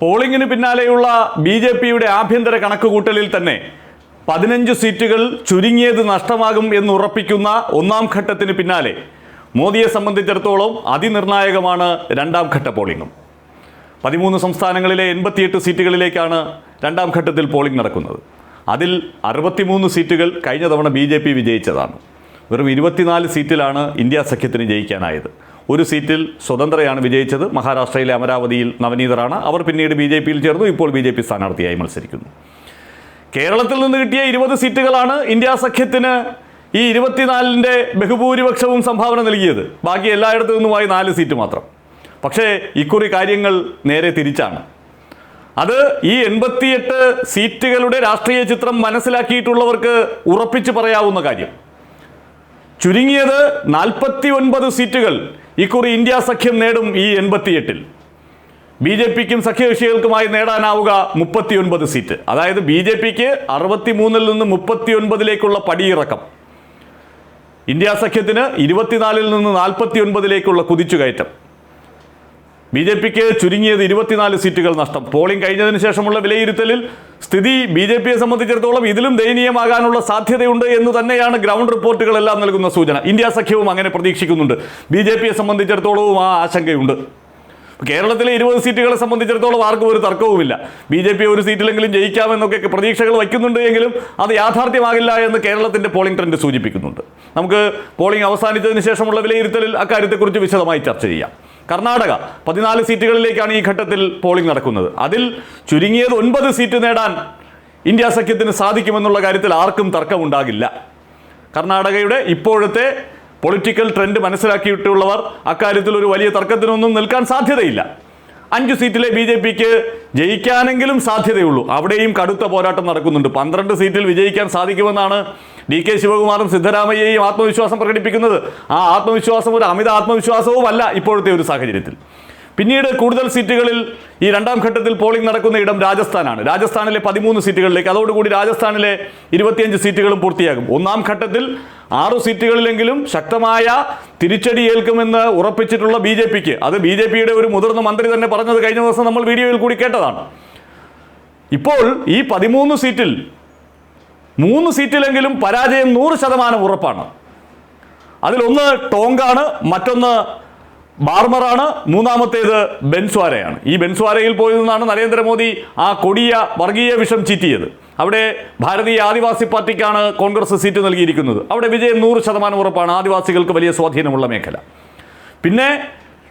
പോളിംഗിന് പിന്നാലെയുള്ള B J പിയുടെ ആഭ്യന്തര കണക്കുകൂട്ടലിൽ തന്നെ പതിനഞ്ച് സീറ്റുകൾ ചുരുങ്ങിയത് നഷ്ടമാകും എന്ന് ഉറപ്പിക്കുന്ന ഒന്നാം ഘട്ടത്തിന് പിന്നാലെ മോദിയെ സംബന്ധിച്ചിടത്തോളം അതിനിർണായകമാണ് രണ്ടാം ഘട്ട പോളിംഗും. പതിമൂന്ന് സംസ്ഥാനങ്ങളിലെ എൺപത്തിയെട്ട് സീറ്റുകളിലേക്കാണ് രണ്ടാം ഘട്ടത്തിൽ പോളിംഗ് നടക്കുന്നത്. അതിൽ അറുപത്തിമൂന്ന് സീറ്റുകൾ കഴിഞ്ഞ തവണ ബി ജെ പി വിജയിച്ചതാണ്. വെറും ഇരുപത്തിനാല് സീറ്റിലാണ് ഇന്ത്യ സഖ്യത്തിന് ജയിക്കാനായത്. ഒരു സീറ്റിൽ സ്വതന്ത്രയാണ് വിജയിച്ചത്. മഹാരാഷ്ട്രയിലെ അമരാവതിയിൽ നവനീതറാണ്. അവർ പിന്നീട് ബി ജെ പിയിൽ ചേർന്നു. ഇപ്പോൾ ബി ജെ പി സ്ഥാനാർത്ഥിയായി മത്സരിക്കുന്നു. കേരളത്തിൽ നിന്ന് കിട്ടിയ ഇരുപത് സീറ്റുകളാണ് ഇന്ത്യ സഖ്യത്തിന് ഈ ഇരുപത്തിനാലിന്റെ ബഹുഭൂരിപക്ഷവും സംഭാവന നൽകിയത്. ബാക്കി എല്ലായിടത്തു നിന്നുമായി നാല് സീറ്റ് മാത്രം. പക്ഷേ ഇക്കുറി കാര്യങ്ങൾ നേരെ തിരിച്ചാണ്. അത് ഈ എൺപത്തിയെട്ട് സീറ്റുകളുടെ രാഷ്ട്രീയ ചിത്രം മനസ്സിലാക്കിയിട്ടുള്ളവർക്ക് ഉറപ്പിച്ച് പറയാവുന്ന കാര്യം. ചുരുങ്ങിയത് നാൽപ്പത്തി ഒൻപത് സീറ്റുകൾ ഇക്കുറി ഇന്ത്യ സഖ്യം നേടും ഈ എൺപത്തിയെട്ടിൽ. ബി ജെ പിക്കും സഖ്യകക്ഷികൾക്കുമായി നേടാനാവുക മുപ്പത്തിയൊൻപത് സീറ്റ്. അതായത് ബി ജെ പിക്ക് അറുപത്തിമൂന്നിൽ നിന്ന് മുപ്പത്തിയൊൻപതിലേക്കുള്ള പടിയിറക്കം. ഇന്ത്യ സഖ്യത്തിന് ഇരുപത്തിനാലിൽ നിന്ന് നാൽപ്പത്തി ഒൻപതിലേക്കുള്ള കുതിച്ചുകയറ്റം. ബി ജെ പിക്ക് ചുരുങ്ങിയത് ഇരുപത്തിനാല് സീറ്റുകൾ നഷ്ടം. പോളിംഗ് കഴിഞ്ഞതിന് ശേഷമുള്ള വിലയിരുത്തലിൽ സ്ഥിതി ബി ജെ പിയെ സംബന്ധിച്ചിടത്തോളം ഇതിലും ദയനീയമാകാനുള്ള സാധ്യതയുണ്ട് എന്ന് തന്നെയാണ് ഗ്രൗണ്ട് റിപ്പോർട്ടുകളെല്ലാം നൽകുന്ന സൂചന. ഇന്ത്യ സഖ്യവും അങ്ങനെ പ്രതീക്ഷിക്കുന്നുണ്ട്. ബി ജെ പിയെ സംബന്ധിച്ചിടത്തോളവും ആ ആശങ്കയുണ്ട്. കേരളത്തിലെ ഇരുപത് സീറ്റുകളെ സംബന്ധിച്ചിടത്തോളം ആർക്കും ഒരു തർക്കവുമില്ല. ബി ജെ പി ഒരു സീറ്റിലെങ്കിലും ജയിക്കാമെന്നൊക്കെ പ്രതീക്ഷകൾ വയ്ക്കുന്നുണ്ട് എങ്കിലും അത് യാഥാർത്ഥ്യമാകില്ല എന്ന് കേരളത്തിന്റെ പോളിംഗ് ട്രെൻഡ് സൂചിപ്പിക്കുന്നുണ്ട്. നമുക്ക് പോളിംഗ് അവസാനിച്ചതിന് ശേഷമുള്ള വിലയിരുത്തലിൽ അക്കാര്യത്തെക്കുറിച്ച് വിശദമായി ചർച്ച ചെയ്യാം. കർണാടക പതിനാല് സീറ്റുകളിലേക്കാണ് ഈ ഘട്ടത്തിൽ പോളിംഗ് നടക്കുന്നത്. അതിൽ ചുരുങ്ങിയത് ഒൻപത് സീറ്റ് നേടാൻ ഇന്ത്യ സഖ്യത്തിന് സാധിക്കുമെന്നുള്ള കാര്യത്തിൽ ആർക്കും തർക്കമുണ്ടാകില്ല. കർണാടകയുടെ ഇപ്പോഴത്തെ പൊളിറ്റിക്കൽ ട്രെൻഡ് മനസ്സിലാക്കിയിട്ടുള്ളവർ അക്കാര്യത്തിൽ ഒരു വലിയ തർക്കത്തിനൊന്നും നിൽക്കാൻ സാധ്യതയില്ല. അഞ്ച് സീറ്റിലെ ബി ജെ പിക്ക് ജയിക്കാനെങ്കിലും സാധ്യതയുള്ളൂ. അവിടെയും കടുത്ത പോരാട്ടം നടക്കുന്നുണ്ട്. പന്ത്രണ്ട് സീറ്റിൽ വിജയിക്കാൻ സാധിക്കുമെന്നാണ് ഡി കെ ശിവകുമാറും സിദ്ധരാമയ്യയും ആത്മവിശ്വാസം പ്രകടിപ്പിക്കുന്നത്. ആ ആത്മവിശ്വാസം ഒരു അമിത ആത്മവിശ്വാസവും അല്ല ഇപ്പോഴത്തെ ഒരു സാഹചര്യത്തിൽ. പിന്നീട് കൂടുതൽ സീറ്റുകളിൽ ഈ രണ്ടാം ഘട്ടത്തിൽ പോളിംഗ് നടക്കുന്ന ഇടം രാജസ്ഥാനാണ്. രാജസ്ഥാനിലെ പതിമൂന്ന് സീറ്റുകളിലേക്ക് അതോടുകൂടി രാജസ്ഥാനിലെ ഇരുപത്തിയഞ്ച് സീറ്റുകളും പൂർത്തിയാകും. ഒന്നാം ഘട്ടത്തിൽ ആറു സീറ്റുകളിലെങ്കിലും ശക്തമായ തിരിച്ചടി ഏൽക്കുമെന്ന് ഉറപ്പിച്ചിട്ടുള്ള ബി ജെ പിക്ക്. അത് ബി ജെ പിയുടെ ഒരു മുതിർന്ന മന്ത്രി തന്നെ പറഞ്ഞത് കഴിഞ്ഞ ദിവസം നമ്മൾ വീഡിയോയിൽ കൂടി കേട്ടതാണ്. ഇപ്പോൾ ഈ പതിമൂന്ന് സീറ്റിൽ മൂന്ന് സീറ്റിലെങ്കിലും പരാജയം നൂറ് ശതമാനം ഉറപ്പാണ്. അതിലൊന്ന് ടോങ്കാണ് മറ്റൊന്ന് ബാർമറാണ് മൂന്നാമത്തേത് ബെൻസ്വാരയാണ്. ഈ ബെൻസ്വാരയിൽ പോയി നിന്നാണ് നരേന്ദ്രമോദി ആ കൊടിയ വർഗീയ വിഷം ചീറ്റിയത്. അവിടെ ഭാരതീയ ആദിവാസി പാർട്ടിക്കാണ് കോൺഗ്രസ് സീറ്റ് നൽകിയിരിക്കുന്നത്. അവിടെ വിജയം നൂറ് ശതമാനം ഉറപ്പാണ്. ആദിവാസികൾക്ക് വലിയ സ്വാധീനമുള്ള മേഖല. പിന്നെ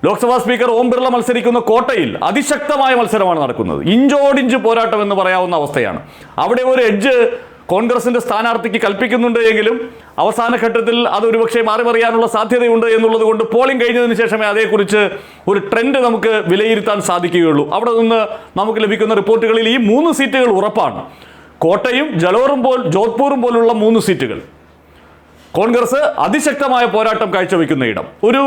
ലോക്സഭാ സ്പീക്കർ ഓം ബിർള മത്സരിക്കുന്ന കോട്ടയിൽ അതിശക്തമായ മത്സരമാണ് നടക്കുന്നത്. ഇഞ്ചോടിഞ്ച് പോരാട്ടം എന്ന് പറയാവുന്ന അവസ്ഥയാണ്. അവിടെ ഒരു എഡ്ജ് കോൺഗ്രസിന്റെ സ്ഥാനാർത്ഥിക്ക് കൽപ്പിക്കുന്നുണ്ട് എങ്കിലും അവസാന ഘട്ടത്തിൽ അത് ഒരുപക്ഷെ മാറി മറിയാനുള്ള സാധ്യതയുണ്ട് എന്നുള്ളത് കൊണ്ട് പോളിംഗ് കഴിഞ്ഞതിന് ശേഷമേ അതേക്കുറിച്ച് ഒരു ട്രെൻഡ് നമുക്ക് വിലയിരുത്താൻ സാധിക്കുകയുള്ളൂ. അവിടെ നിന്ന് നമുക്ക് ലഭിക്കുന്ന റിപ്പോർട്ടുകളിൽ ഈ മൂന്ന് സീറ്റുകൾ ഉറപ്പാണ്. കോട്ടയും ജലോറും പോൽ ജോധ്പൂറും പോലുള്ള മൂന്ന് സീറ്റുകൾ. കോൺഗ്രസ് അതിശക്തമായ പോരാട്ടം കാഴ്ചവെക്കുന്ന ഇടം. ഒരു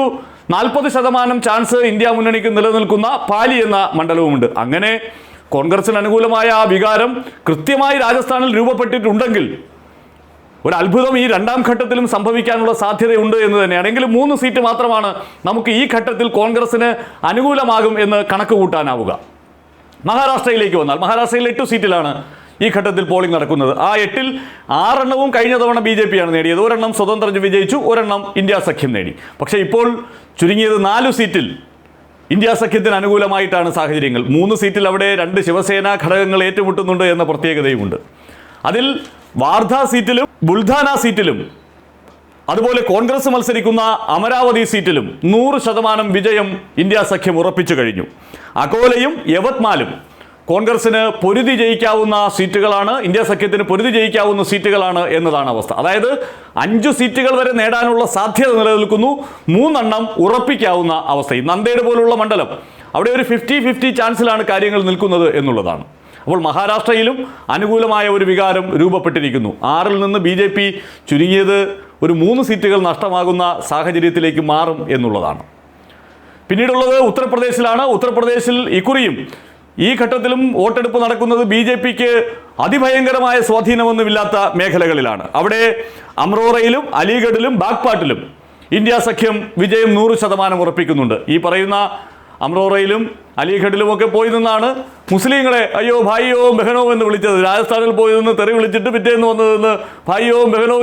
നാൽപ്പത് ശതമാനം ചാൻസ് ഇന്ത്യ മുന്നണിക്ക് നിലനിൽക്കുന്ന പാലി എന്ന മണ്ഡലവുമുണ്ട്. അങ്ങനെ കോൺഗ്രസിന് അനുകൂലമായ ആ വികാരം കൃത്യമായി രാജസ്ഥാനിൽ രൂപപ്പെട്ടിട്ടുണ്ടെങ്കിൽ ഒരു അത്ഭുതം ഈ രണ്ടാം ഘട്ടത്തിലും സംഭവിക്കാനുള്ള സാധ്യതയുണ്ട് എന്ന് തന്നെയാണ്. എങ്കിലും മൂന്ന് സീറ്റ് മാത്രമാണ് നമുക്ക് ഈ ഘട്ടത്തിൽ കോൺഗ്രസിന് അനുകൂലമാകും എന്ന് കണക്ക് കൂട്ടാനാവുക. മഹാരാഷ്ട്രയിലേക്ക് വന്നാൽ മഹാരാഷ്ട്രയിൽ എട്ട് സീറ്റിലാണ് ഈ ഘട്ടത്തിൽ പോളിംഗ് നടക്കുന്നത്. ആ എട്ടിൽ ആറെണ്ണവും കഴിഞ്ഞ തവണ ബി ജെ പിയാണ് നേടിയത്. ഒരെണ്ണം സ്വതന്ത്രം വിജയിച്ചു ഒരെണ്ണം ഇന്ത്യ സഖ്യം നേടി. പക്ഷേ ഇപ്പോൾ ചുരുങ്ങിയത് നാലു സീറ്റിൽ ഇന്ത്യ സഖ്യത്തിന് അനുകൂലമായിട്ടാണ് സാഹചര്യങ്ങൾ. മൂന്ന് സീറ്റിൽ അവിടെ രണ്ട് ശിവസേന ഘടകങ്ങൾ ഏറ്റുമുട്ടുന്നുണ്ട് എന്ന പ്രത്യേകതയുമുണ്ട്. അതിൽ വാർധ സീറ്റിലും ബുൾധാന സീറ്റിലും അതുപോലെ കോൺഗ്രസ് മത്സരിക്കുന്ന അമരാവതി സീറ്റിലും നൂറ് ശതമാനം വിജയം ഇന്ത്യ സഖ്യം ഉറപ്പിച്ചു കഴിഞ്ഞു. അകോലയും യവത്മാലും കോൺഗ്രസിന് പൊരുതി ജയിക്കാവുന്ന സീറ്റുകളാണ് ഇന്ത്യ സഖ്യത്തിന് പൊരുതി ജയിക്കാവുന്ന സീറ്റുകളാണ് എന്നതാണ് അവസ്ഥ. അതായത് അഞ്ച് സീറ്റുകൾ വരെ നേടാനുള്ള സാധ്യത നിലനിൽക്കുന്നു മൂന്നെണ്ണം ഉറപ്പിക്കാവുന്ന അവസ്ഥ ഈ നന്ദേട് പോലുള്ള മണ്ഡലം അവിടെ ഒരു ഫിഫ്റ്റി ഫിഫ്റ്റി ചാൻസിലാണ് കാര്യങ്ങൾ നിൽക്കുന്നത് എന്നുള്ളതാണ്. അപ്പോൾ മഹാരാഷ്ട്രയിലും അനുകൂലമായ ഒരു വികാരം രൂപപ്പെട്ടിരിക്കുന്നു. ആറിൽ നിന്ന് ബി ജെ പി ചുരുങ്ങിയത് ഒരു മൂന്ന് സീറ്റുകൾ നഷ്ടമാകുന്ന സാഹചര്യത്തിലേക്ക് മാറും എന്നുള്ളതാണ്. പിന്നീടുള്ളത് ഉത്തർപ്രദേശിലാണ്. ഉത്തർപ്രദേശിൽ ഇക്കുറിയും ഈ ഘട്ടത്തിലും വോട്ടെടുപ്പ് നടക്കുന്നത് ബി ജെ പിക്ക് അതിഭയങ്കരമായ സ്വാധീനമൊന്നുമില്ലാത്ത മേഖലകളിലാണ്. അവിടെ അമ്രോറയിലും അലിഗഡിലും ബാഗ്പാട്ടിലും ഇന്ത്യ സഖ്യം വിജയം നൂറ് ശതമാനം ഉറപ്പിക്കുന്നുണ്ട്. ഈ പറയുന്ന അമ്രോറയിലും അലിഗഡിലും ഒക്കെ പോയി നിന്നാണ് മുസ്ലിങ്ങളെ അയ്യോ ഭായിയോ ബഹനോ എന്ന് വിളിച്ചത്. രാജസ്ഥാനിൽ പോയി നിന്ന് തെറി വിളിച്ചിട്ട് പിറ്റേന്ന് വന്നതെന്ന് നിന്ന് ഭായിയോ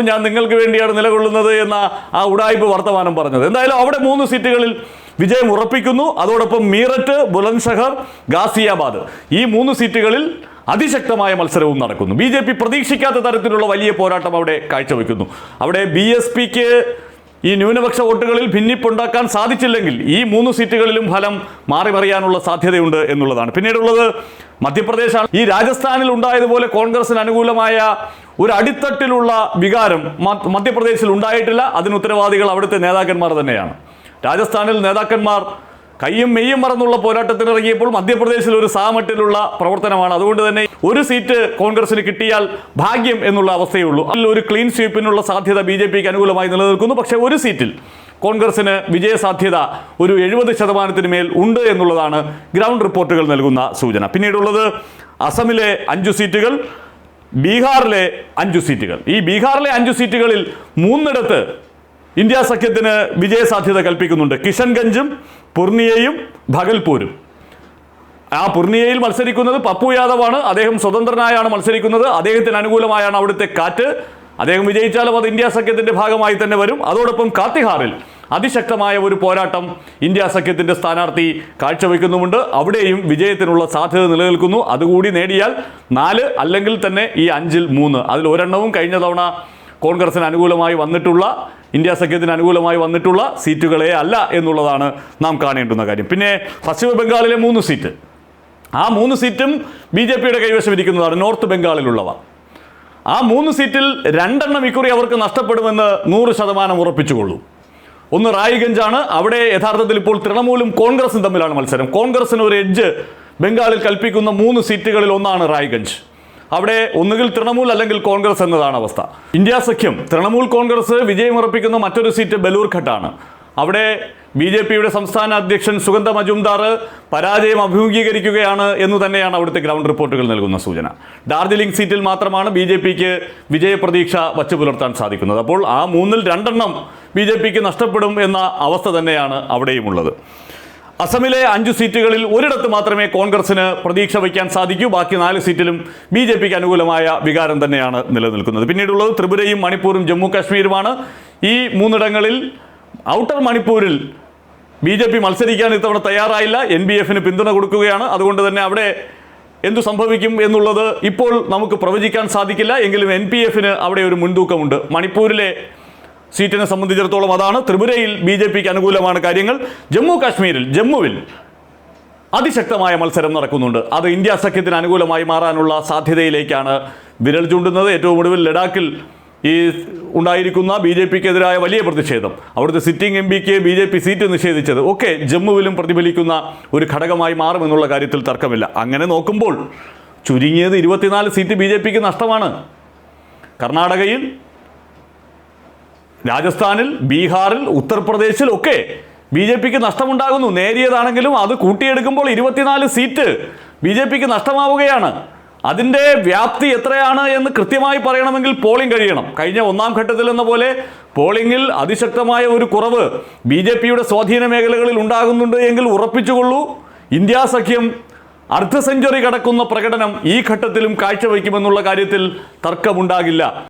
ഞാൻ നിങ്ങൾക്ക് വേണ്ടിയാണ് നിലകൊള്ളുന്നത് എന്ന ആ ഉടായ്പ വർത്തമാനം പറഞ്ഞത്. എന്തായാലും അവിടെ മൂന്ന് സീറ്റുകളിൽ വിജയം ഉറപ്പിക്കുന്നു. അതോടൊപ്പം മീററ്റ് ബുലൻഷഹർ ഗാസിയാബാദ്. ഈ മൂന്ന് സീറ്റുകളിൽ അതിശക്തമായ മത്സരവും നടക്കുന്നു. ബി ജെ പി പ്രതീക്ഷിക്കാത്ത തരത്തിലുള്ള വലിയ പോരാട്ടം അവിടെ കാഴ്ചവെക്കുന്നു. അവിടെ ബി എസ് പിക്ക് ഈ ന്യൂനപക്ഷ വോട്ടുകളിൽ ഭിന്നിപ്പുണ്ടാക്കാൻ സാധിച്ചില്ലെങ്കിൽ ഈ മൂന്ന് സീറ്റുകളിലും ഫലം മാറി മറിയാനുള്ള സാധ്യതയുണ്ട് എന്നുള്ളതാണ്. പിന്നീടുള്ളത് മധ്യപ്രദേശാണ്. ഈ രാജസ്ഥാനിൽ ഉണ്ടായതുപോലെ കോൺഗ്രസിന് അനുകൂലമായ ഒരു അടിത്തട്ടിലുള്ള വികാരം മധ്യപ്രദേശിൽ ഉണ്ടായിട്ടില്ല. അതിന് ഉത്തരവാദികൾ അവിടുത്തെ നേതാക്കന്മാർ തന്നെയാണ്. രാജസ്ഥാനിൽ നേതാക്കന്മാർ കയ്യും മെയ്യും മറന്നുള്ള പോരാട്ടത്തിന് ഇറങ്ങിയപ്പോൾ മധ്യപ്രദേശിൽ ഒരു സാമട്ടിലുള്ള പ്രവർത്തനമാണ്. അതുകൊണ്ട് തന്നെ ഒരു സീറ്റ് കോൺഗ്രസിന് കിട്ടിയാൽ ഭാഗ്യം എന്നുള്ള അവസ്ഥയേ ഉള്ളൂ അതിൽ ഒരു ക്ലീൻ സ്വീപ്പിനുള്ള സാധ്യത ബി ജെ പിക്ക് അനുകൂലമായി നിലനിൽക്കുന്നു. പക്ഷേ ഒരു സീറ്റിൽ കോൺഗ്രസിന് വിജയസാധ്യത ഒരു എഴുപത് ശതമാനത്തിന് മേൽ ഉണ്ട് എന്നുള്ളതാണ് ഗ്രൗണ്ട് റിപ്പോർട്ടുകൾ നൽകുന്ന സൂചന. പിന്നീടുള്ളത് അസമിലെ അഞ്ചു സീറ്റുകൾ ബീഹാറിലെ അഞ്ചു സീറ്റുകൾ. ഈ ബീഹാറിലെ അഞ്ചു സീറ്റുകളിൽ മൂന്നിടത്ത് ഇന്ത്യ സഖ്യത്തിന് വിജയസാധ്യത കൽപ്പിക്കുന്നുണ്ട്. കിഷൻഗഞ്ചും പുർണിയയും ഭഗൽപൂരും. ആ പുർണിയയിൽ മത്സരിക്കുന്നത് പപ്പു യാദവാണ്. അദ്ദേഹം സ്വതന്ത്രനായാണ് മത്സരിക്കുന്നത്. അദ്ദേഹത്തിന് അനുകൂലമായാണ് അവിടുത്തെ കാറ്റ്. അദ്ദേഹം വിജയിച്ചാലും അത് ഇന്ത്യ സഖ്യത്തിന്റെ ഭാഗമായി തന്നെ വരും. അതോടൊപ്പം കാത്തിഹാറിൽ അതിശക്തമായ ഒരു പോരാട്ടം ഇന്ത്യ സഖ്യത്തിന്റെ സ്ഥാനാർത്ഥി കാഴ്ചവെക്കുന്നുമുണ്ട്. അവിടെയും വിജയത്തിനുള്ള സാധ്യത നിലനിൽക്കുന്നു. അതുകൂടി നേടിയാൽ നാല് അല്ലെങ്കിൽ തന്നെ ഈ അഞ്ചിൽ മൂന്ന്. അതിൽ ഒരെണ്ണവും കഴിഞ്ഞ തവണ കോൺഗ്രസിന് അനുകൂലമായി വന്നിട്ടുള്ള ഇന്ത്യ സഖ്യത്തിന് അനുകൂലമായി വന്നിട്ടുള്ള സീറ്റുകളെ അല്ല എന്നുള്ളതാണ് നാം കാണേണ്ടുന്ന കാര്യം. പിന്നെ പശ്ചിമ ബംഗാളിലെ മൂന്ന് സീറ്റ്. ആ മൂന്ന് സീറ്റും ബി ജെ പിയുടെ കൈവശം ഇരിക്കുന്നതാണ് നോർത്ത് ബംഗാളിലുള്ളവ. ആ മൂന്ന് സീറ്റിൽ രണ്ടെണ്ണം ഇക്കുറി അവർക്ക് നഷ്ടപ്പെടുമെന്ന് നൂറ് ശതമാനം ഉറപ്പിച്ചുകൊള്ളൂ. ഒന്ന് റായിഗഞ്ചാണ്. അവിടെ യഥാർത്ഥത്തിൽ ഇപ്പോൾ തൃണമൂലും കോൺഗ്രസും തമ്മിലാണ് മത്സരം. കോൺഗ്രസിന് ഒരു എഡ്ജ് ബംഗാളിൽ കൽപ്പിക്കുന്ന മൂന്ന് സീറ്റുകളിൽ ഒന്നാണ് റായ്ഗഞ്ച്. അവിടെ ഒന്നുകിൽ തൃണമൂൽ അല്ലെങ്കിൽ കോൺഗ്രസ് എന്നതാണ് അവസ്ഥ. ഇന്ത്യ സഖ്യം തൃണമൂൽ കോൺഗ്രസ് വിജയമുറപ്പിക്കുന്ന മറ്റൊരു സീറ്റ് ബലൂർഘട്ടാണ് അവിടെ ബി ജെ പിയുടെ സംസ്ഥാന അധ്യക്ഷൻ സുഗന്ധ മജുംദാർ പരാജയം അഭിമുഖീകരിക്കുകയാണ് എന്ന് തന്നെയാണ് അവിടുത്തെ ഗ്രൗണ്ട് റിപ്പോർട്ടുകൾ നൽകുന്ന സൂചന. ഡാർജിലിംഗ് സീറ്റിൽ മാത്രമാണ് ബി ജെ പിക്ക് വിജയപ്രതീക്ഷ വച്ചു പുലർത്താൻ സാധിക്കുന്നത്. അപ്പോൾ ആ മൂന്നിൽ രണ്ടെണ്ണം ബി ജെ പിക്ക് നഷ്ടപ്പെടും എന്ന അവസ്ഥ തന്നെയാണ് അവിടെയുമുള്ളത്. അസമിലെ അഞ്ച് സീറ്റുകളിൽ ഒരിടത്ത് മാത്രമേ കോൺഗ്രസിന് പ്രതീക്ഷ വയ്ക്കാൻ സാധിക്കൂ. ബാക്കി നാല് സീറ്റിലും ബി ജെ പിക്ക് അനുകൂലമായ വികാരം തന്നെയാണ് നിലനിൽക്കുന്നത്. പിന്നീടുള്ളത് ത്രിപുരയും മണിപ്പൂരും ജമ്മു കാശ്മീരുമാണ് ഈ മൂന്നിടങ്ങളിൽ ഔട്ടർ മണിപ്പൂരിൽ ബി ജെ പി മത്സരിക്കാൻ ഇത്തവണ തയ്യാറായില്ല. എൻ ബി എഫിന് പിന്തുണ കൊടുക്കുകയാണ്. അതുകൊണ്ട് തന്നെ അവിടെ എന്തു സംഭവിക്കും എന്നുള്ളത് ഇപ്പോൾ നമുക്ക് പ്രവചിക്കാൻ സാധിക്കില്ല. എങ്കിലും എൻ പി എഫിന് അവിടെ ഒരു മുൻതൂക്കമുണ്ട്. മണിപ്പൂരിലെ സീറ്റിനെ സംബന്ധിച്ചിടത്തോളം അതാണ്. ത്രിപുരയിൽ ബി ജെ പിക്ക് അനുകൂലമാണ് കാര്യങ്ങൾ. ജമ്മു കാശ്മീരിൽ ജമ്മുവിൽ അതിശക്തമായ മത്സരം നടക്കുന്നുണ്ട്. അത് ഇന്ത്യ സഖ്യത്തിന് അനുകൂലമായി മാറാനുള്ള സാധ്യതയിലേക്കാണ് വിരൽ ചൂണ്ടുന്നത്. ഏറ്റവും ഒടുവിൽ ലഡാക്കിൽ ഈ ഉണ്ടായിരിക്കുന്ന ബി ജെ പിക്കെതിരായ വലിയ പ്രതിഷേധം. അവിടുത്തെ സിറ്റിംഗ് എം പിക്ക് ബി ജെ പി സീറ്റ് നിഷേധിച്ചത്. ഒക്കെ ജമ്മുവിലും പ്രതിഫലിക്കുന്ന ഒരു ഘടകമായി മാറുമെന്നുള്ള കാര്യത്തിൽ തർക്കമില്ല. അങ്ങനെ നോക്കുമ്പോൾ ചുരുങ്ങിയത് ഇരുപത്തിനാല് സീറ്റ് ബി ജെ പിക്ക് നഷ്ടമാണ്. കർണാടകയിൽ രാജസ്ഥാനിൽ ബീഹാറിൽ ഉത്തർപ്രദേശിൽ ഒക്കെ ബി ജെ പിക്ക് നഷ്ടമുണ്ടാകുന്നു. നേരിയതാണെങ്കിലും അത് കൂട്ടിയെടുക്കുമ്പോൾ ഇരുപത്തിനാല് സീറ്റ് ബി ജെ പിക്ക് നഷ്ടമാവുകയാണ്. അതിന്റെ വ്യാപ്തി എത്രയാണ് എന്ന് കൃത്യമായി പറയണമെങ്കിൽ പോളിംഗ് കഴിയണം. കഴിഞ്ഞ ഒന്നാം ഘട്ടത്തിൽ എന്ന പോലെ പോളിംഗിൽ അതിശക്തമായ ഒരു കുറവ് ബി ജെ പിയുടെ സ്വാധീന മേഖലകളിൽ ഉണ്ടാകുന്നുണ്ട് എങ്കിൽ ഉറപ്പിച്ചുകൊള്ളൂ. ഇന്ത്യാ സഖ്യം അർദ്ധ സെഞ്ചുറി കടക്കുന്ന പ്രകടനം ഈ ഘട്ടത്തിലും കാഴ്ചവെക്കുമെന്നുള്ള കാര്യത്തിൽ തർക്കമുണ്ടാകില്ല.